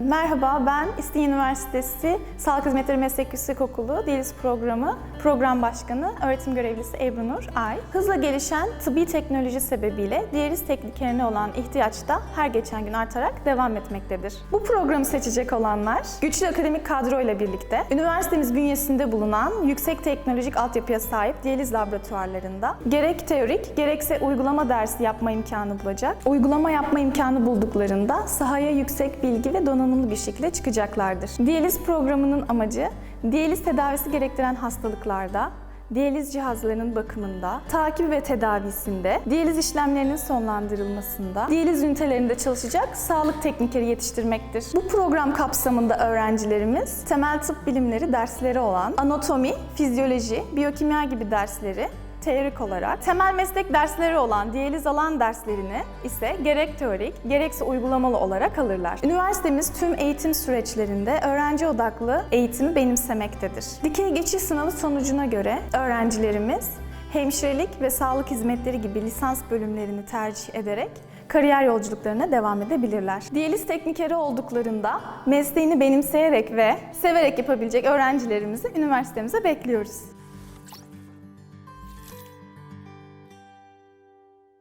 Merhaba, ben İstinye Üniversitesi Sağlık Hizmetleri Meslek Yüksekokulu Diyaliz Programı Program Başkanı Öğretim Görevlisi Ebru Ay. Hızla gelişen tıbbi teknoloji sebebiyle diyaliz teknikerine olan ihtiyaç da her geçen gün artarak devam etmektedir. Bu programı seçecek olanlar, güçlü akademik kadro ile birlikte üniversitemiz bünyesinde bulunan yüksek teknolojik altyapıya sahip diyaliz laboratuvarlarında gerek teorik gerekse uygulama dersi yapma imkanı bulacak. Uygulama yapma imkanı bulduklarında sahaya yüksek bilgi ve donanımlı bir şekilde çıkacaklardır. Diyaliz programının amacı diyaliz tedavisi gerektiren hastalıklarda diyaliz cihazlarının bakımında, takibi ve tedavisinde, diyaliz işlemlerinin sonlandırılmasında, diyaliz ünitelerinde çalışacak sağlık teknikeri yetiştirmektir. Bu program kapsamında öğrencilerimiz temel tıp bilimleri dersleri olan anatomi, fizyoloji, biyokimya gibi dersleri teorik olarak, temel meslek dersleri olan diyaliz alan derslerini ise gerek teorik gerekse uygulamalı olarak alırlar. Üniversitemiz tüm eğitim süreçlerinde öğrenci odaklı eğitimi benimsemektedir. Dikey geçiş sınavı sonucuna göre öğrencilerimiz hemşirelik ve sağlık hizmetleri gibi lisans bölümlerini tercih ederek kariyer yolculuklarına devam edebilirler. Diyaliz teknikeri olduklarında mesleğini benimseyerek ve severek yapabilecek öğrencilerimizi üniversitemize bekliyoruz.